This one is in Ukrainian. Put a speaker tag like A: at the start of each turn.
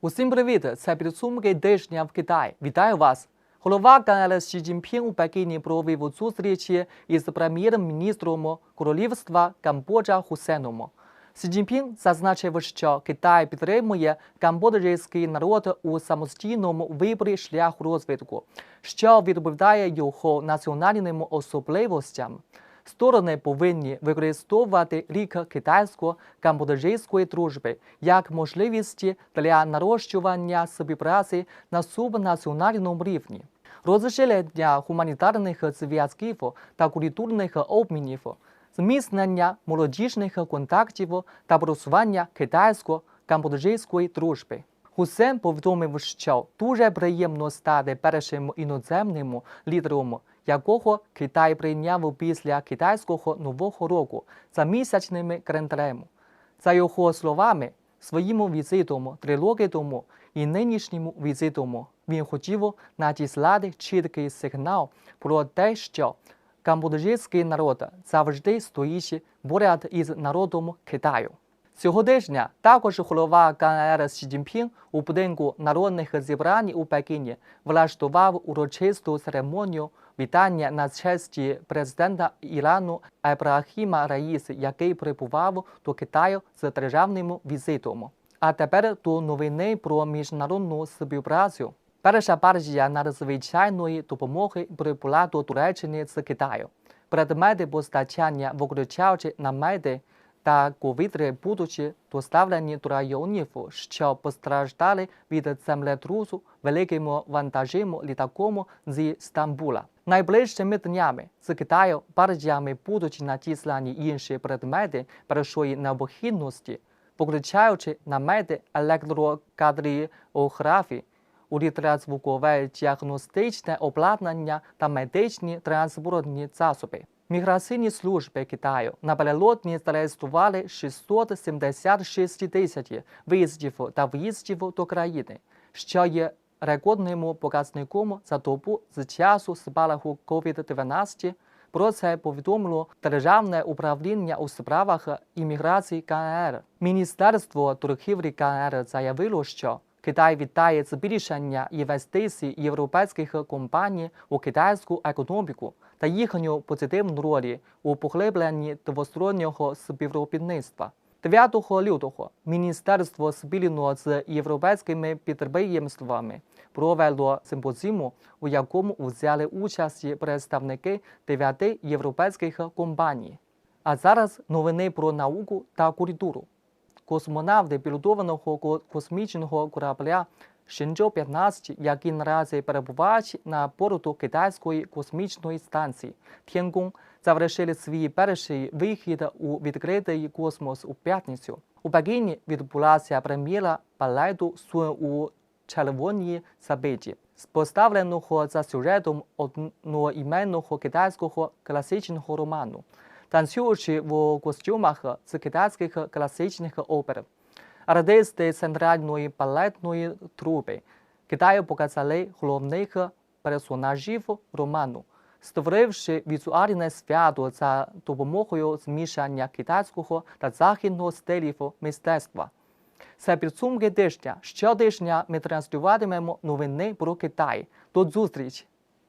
A: Усім привіт! Це підсумки тижня в Китаї. Вітаю вас! Голова КНР Сі Цзіньпін у Пекіні провів зустрічі із прем'єр-міністром Королівства Камбоджа Хусеном. Сі Цзіньпін зазначив, що Китай підтримує камбоджійський народ у самостійному виборі шляху розвитку, що відповідає його національним особливостям. Сторони повинні використовувати рік китайсько-камбоджійської дружби як можливість для нарощування співпраці на субнаціональному рівні, розширення гуманітарних зв'язків та культурних обмінів, зміцнення молодіжних контактів та просування китайсько-камбоджійської дружби. Хусен повідомив, що дуже приємно стати першим іноземним лідером, якого Китай прийняв після китайського нового року за місячними календарем. За його словами, своїм візитом три роки тому і нинішнім візитом він хотів надіслати чіткий сигнал про те, що камбоджійський народ завжди стоїть поряд із народом Китаю. Цього тижня також голова КНР Сі Цзіньпін у будинку народних зібрань у Пекіні влаштував урочисту церемонію вітання на честь президента Ірану Ебрахіма Раїси, який прибував до Китаю з державним візитом. А тепер до новини про міжнародну співпрацю. Перша партія надзвичайної допомоги прибула до Туреччини з Китаю. Предмети постачання, виключаючи намети та ковідри будучи доставлені до районів, що постраждали від землетрусу великим вантажем літаком зі Стамбула. Найближчими днями з Китаю партіями будуть надіслані інші предмети першої необхідності, включаючи намети електрокардіографії, ультразвукове діагностичне обладнання та медичні транспортні засоби. Міграційні служби Китаю напередодні зареєстрували 676 тисяч виїздів та в'їздів до країни, що є рекордним показником за добу з часу спалаху COVID-19. Про це повідомило Державне управління у справах імміграції КНР. Міністерство торгівлі КНР заявило, що Китай вітає збільшення інвестицій європейських компаній у китайську економіку та їхню позитивну роль у поглибленні двостороннього співробітництва. 9 лютого Міністерство спільно з європейськими підприємствами провело симпозіум, у якому взяли участь представники дев'яти європейських компаній. А зараз новини про науку та культуру. Космонавти пілотованого космічного корабля Шенджо-15, який наразі перебувають на борту китайської космічної станції Тєнгун, завершили свій перший вихід у відкритий космос у п'ятницю. У Пекіні відбулася прем'єра балету «Сун у червоній забиті, поставленого за сюжетом одноіменного китайського класичного роману танцюючи в костюмах з китайських класичних опер. Артисти центральної балетної трупи Китаю показали головних персонажів роману, створивши візуальне свято за допомогою змішання китайського та західного стилів мистецтва. Це підсумки тижня. Щотижня ми транслюватимемо новини про Китай. До зустрічі!